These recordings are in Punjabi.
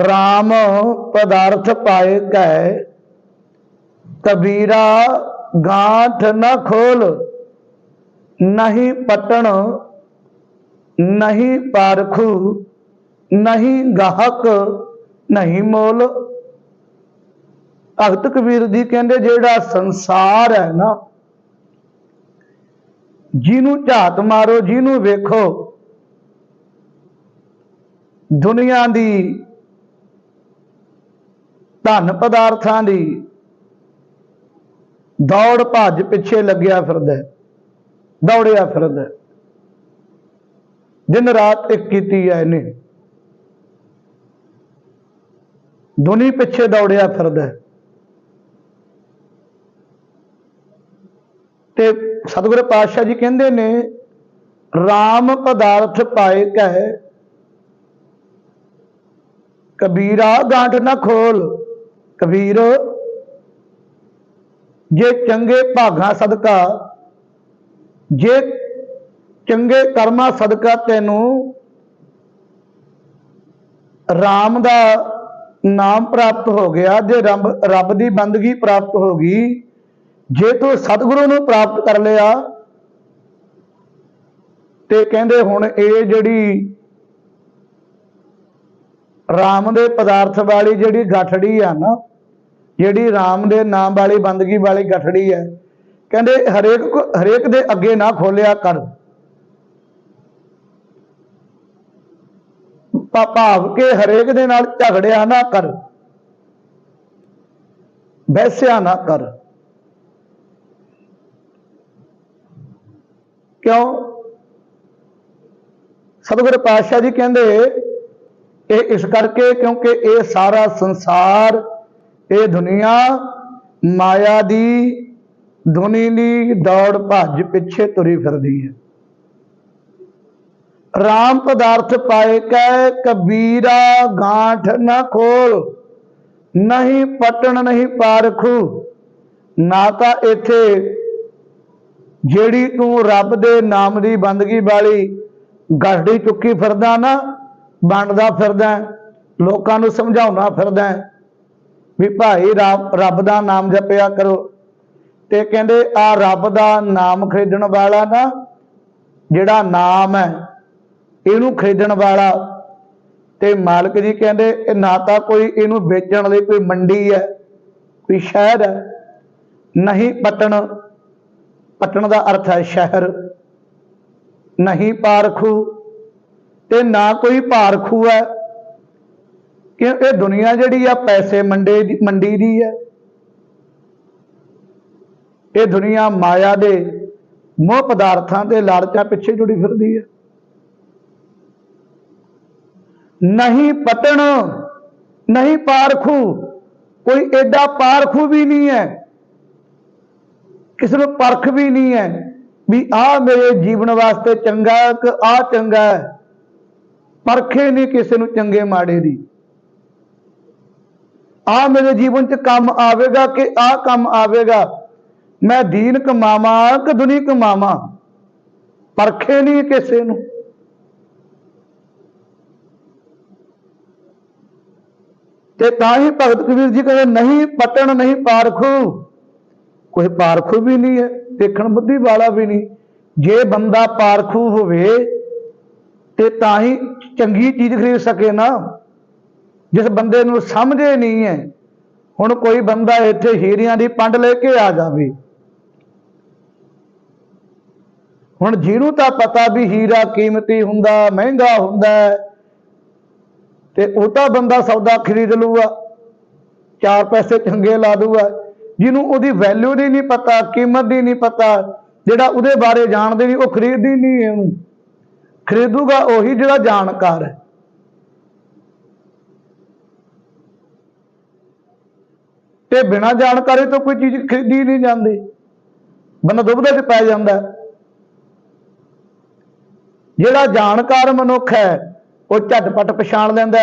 RAM ਪਦਾਰਥ ਪਾਏ ਕੈ। ਕਬੀਰਾ ਗਾਂਠ ਨ ਖੋਲ, ਨਹੀਂ ਪਟਣ, ਨਹੀਂ ਪਾਰਖੂ, ਨਹੀਂ ਗਾਹਕ, ਨਹੀਂ ਮੋਲ। ਭਗਤ ਕਬੀਰ ਜੀ ਕਹਿੰਦੇ ਜਿਹੜਾ ਸੰਸਾਰ ਹੈ ਨਾ, ਜਿਹਨੂੰ ਝਾਤ ਮਾਰੋ, ਜਿਹਨੂੰ ਵੇਖੋ, ਦੁਨੀਆ ਦੀ ਧਨ ਪਦਾਰਥਾਂ ਦੀ ਦੌੜ ਭੱਜ ਪਿੱਛੇ ਲੱਗਿਆ ਫਿਰਦਾ ਦੌੜਿਆ ਫਿਰਦਾ ਦਿਨ ਰਾਤ ਇੱਕ ਕੀਤੀ ਹੈ ਇਹਨੇ। ਦੁਨੀ ਪਿੱਛੇ ਦੌੜਿਆ ਫਿਰਦਾ ਤੇ ਸਤਿਗੁਰੂ ਪਾਤਸ਼ਾਹ ਜੀ ਕਹਿੰਦੇ ਨੇ RAM ਪਦਾਰਥ ਪਾਏ ਕਹਿ, ਕਬੀਰਾ ਗਾਂਠ ਨਾ ਖੋਲ। ਕਬੀਰ, ਜੇ ਚੰਗੇ ਭਾਗਾਂ ਸਦਕਾ, ਜੇ ਚੰਗੇ ਕਰਮਾਂ ਸਦਕਾ ਤੈਨੂੰ RAM ਦਾ ਨਾਮ ਪ੍ਰਾਪਤ ਹੋ ਗਿਆ, ਜੇ ਰੱਬ ਰੱਬ ਦੀ ਬੰਦਗੀ ਪ੍ਰਾਪਤ ਹੋ ਗਈ, ਜੇ ਤੂੰ ਸਤਿਗੁਰੂ ਨੂੰ ਪ੍ਰਾਪਤ ਕਰ ਲਿਆ, ਤੇ ਕਹਿੰਦੇ ਹੁਣ ਇਹ ਜਿਹੜੀ RAM ਦੇ ਪਦਾਰਥ ਵਾਲੀ ਜਿਹੜੀ ਗਠੜੀ ਆ ਨਾ ਜਿਹੜੀ RAM ਦੇ ਨਾਮ ਵਾਲੀ ਬੰਦਗੀ ਵਾਲੀ ਗਠੜੀ ਹੈ, ਕਹਿੰਦੇ ਹਰੇਕ ਹਰੇਕ ਦੇ ਅੱਗੇ ਨਾ ਖੋਲਿਆ ਕਰ। ਭਾਵ ਕੇ ਹਰੇਕ ਦੇ ਨਾਲ ਝਗੜਿਆ ਨਾ ਕਰ। ਬੈਸਿਆ ਨਾ ਕਰ। ਕਿਉਂ? ਸਤਿਗੁਰ ਪਾਤਸ਼ਾਹ ਜੀ ਕਹਿੰਦੇ ਇਹ ਇਸ ਕਰਕੇ ਕਿਉਂਕਿ ਇਹ ਸਾਰਾ ਸੰਸਾਰ ਇਹ ਦੁਨੀਆ ਮਾਇਆ ਦੀ ਦੁਨੀ ਦੀ ਦੌੜ ਭੱਜ ਪਿੱਛੇ ਤੁਰੀ ਫਿਰਦੀ ਹੈ। ਰਾਮ ਪਦਾਰਥ ਪਾਏ ਕੈ ਕਬੀਰਾ ਗਾਂਠ ਨਾ ਖੋਲ, ਨਹੀਂ ਪਟਣ ਨਹੀਂ ਪਾਰਖੂ, ਨਾ ਤਾਂ ਇੱਥੇ ਜਿਹੜੀ ਤੂੰ ਰੱਬ ਦੇ ਨਾਮ ਦੀ ਬੰਦਗੀ ਵਾਲੀ ਗੱਡੀ ਚੁੱਕੀ ਫਿਰਦਾ ਨਾ, ਬਣਦਾ ਫਿਰਦਾ, ਲੋਕਾਂ ਨੂੰ ਸਮਝਾਉਣਾ ਫਿਰਦਾ ਵੀ ਭਾਈ ਰੱਬ ਦਾ ਨਾਮ ਜਪਿਆ ਕਰੋ। ਤੇ ਕਹਿੰਦੇ, ਆ ਰੱਬ ਦਾ ਨਾਮ ਖਰੀਦਣ ਵਾਲਾ ਨਾ, ਜਿਹੜਾ ਨਾਮ ਹੈ, ਇਹਨੂੰ ਖਰੀਦਣ ਵਾਲਾ। ਤੇ ਮਾਲਕ ਜੀ ਕਹਿੰਦੇ, ਇਹ ਨਾ ਤਾਂ ਕੋਈ ਇਹਨੂੰ ਵੇਚਣ ਲਈ ਕੋਈ ਮੰਡੀ ਹੈ, ਕੋਈ ਸ਼ਹਿਰ ਹੈ, ਨਹੀਂ ਪਟਣ। ਪਟਣ ਦਾ ਅਰਥ ਹੈ ਸ਼ਹਿਰ। ਨਹੀਂ ਪਾਰਖੂ। ਤੇ ਨਾ ਕੋਈ ਪਾਰਖੂ ਹੈ ਕਿ ਇਹ ਦੁਨੀਆ ਜਿਹੜੀ ਆ ਪੈਸੇ ਮੰਡੇ ਦੀ ਮੰਡੀ ਦੀ ਹੈ ਇਹ ਦੁਨੀਆ ਮਾਇਆ ਦੇ ਮੋਹ ਪਦਾਰਥਾਂ ਦੇ ਲਾਲਚਾਂ ਪਿੱਛੇ ਜੁੜੀ ਫਿਰਦੀ ਹੈ ਨਹੀਂ ਪਤਣ ਨਹੀਂ ਪਾਰਖੂ, ਕੋਈ ਐਡਾ ਪਾਰਖੂ ਵੀ ਨਹੀਂ ਹੈ। ਕਿਸੇ ਨੂੰ ਪਰਖ ਵੀ ਨਹੀਂ ਹੈ ਵੀ ਆ ਮੇਰੇ ਜੀਵਨ ਵਾਸਤੇ ਚੰਗਾ ਕਿ ਆ ਚੰਗਾ ਹੈ। ਪਰਖੇ ਨਹੀਂ ਕਿਸੇ ਨੂੰ ਚੰਗੇ ਮਾੜੇ ਦੀ। ਆ ਮੇਰੇ ਜੀਵਨ 'ਚ ਕੰਮ ਆਵੇਗਾ ਕਿ ਆ ਕੰਮ ਆਵੇਗਾ? ਮੈਂ ਦੀਨ ਕਮਾਵਾਂ ਕਿ ਦੁਨੀ ਕਮਾਵਾਂ? ਪਰਖੇ ਨਹੀਂ ਕਿਸੇ ਨੂੰ। ਤੇ ਤਾਂ ਹੀ ਭਗਤ ਕਬੀਰ ਜੀ ਕਹਿੰਦੇ, ਨਹੀਂ, ਪਟਣ ਨਹੀਂ ਪਾਰਖੂ। ਕੋਈ ਪਾਰਖੂ ਵੀ ਨਹੀਂ ਹੈ, ਦੇਖਣ ਬੁੱਧੀ ਵਾਲਾ ਵੀ ਨਹੀਂ। ਜੇ ਬੰਦਾ ਪਾਰਖੂ ਹੋਵੇ, ਤੇ ਤਾਂ ਹੀ ਚੰਗੀ ਚੀਜ਼ ਖਰੀਦ ਸਕੇ ਨਾ। ਜਿਸ ਬੰਦੇ ਨੂੰ ਸਮਝੇ ਨਹੀਂ ਹੈ, ਹੁਣ ਕੋਈ ਬੰਦਾ ਇੱਥੇ ਹੀਰਿਆਂ ਦੀ ਪੰਡ ਲੈ ਕੇ ਆ ਜਾਵੇ। ਹੁਣ ਜਿਹਨੂੰ ਤਾਂ ਪਤਾ ਵੀ ਹੀਰਾ ਕੀਮਤੀ ਹੁੰਦਾ, ਮਹਿੰਗਾ ਹੁੰਦਾ ਤੇ ਉਹ ਤਾਂ ਬੰਦਾ ਸੌਦਾ ਖਰੀਦ ਲੂਗਾ ਚਾਰ ਪੈਸੇ ਚੰਗੇ ਲਾ ਦੂਗਾ ਜਿਹਨੂੰ ਉਹਦੀ ਵੈਲਿਊ ਦੀ ਨਹੀਂ ਪਤਾ, ਕੀਮਤ ਦੀ ਨਹੀਂ ਪਤਾ, ਜਿਹੜਾ ਉਹਦੇ ਬਾਰੇ ਜਾਣਦੇ ਨਹੀਂ, ਉਹ ਖਰੀਦਦੀ ਨਹੀਂ ਇਹਨੂੰ। ਖਰੀਦੂਗਾ ਉਹੀ ਜਿਹੜਾ ਜਾਣਕਾਰ ਹੈ। ਤੇ ਬਿਨਾਂ ਜਾਣਕਾਰੀ ਤੋਂ ਕੋਈ ਚੀਜ਼ ਖਰੀਦੀ ਨਹੀਂ ਜਾਂਦੀ। ਬੰਦਾ ਦੁਬਦੇ 'ਚ ਪੈ ਜਾਂਦਾ। ਜਿਹੜਾ ਜਾਣਕਾਰ ਮਨੁੱਖ ਹੈ, ਉਹ ਝਟਪਟ ਪਛਾਣ ਲੈਂਦਾ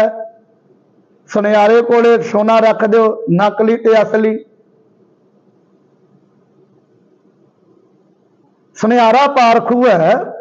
ਸੁਨਿਆਰੇ ਕੋਲੇ ਸੋਨਾ ਰੱਖ ਦਿਓ, ਨਕਲੀ ਤੇ ਅਸਲੀ। ਸੁਨਿਆਰਾ ਪਾਰਖੂ ਹੈ।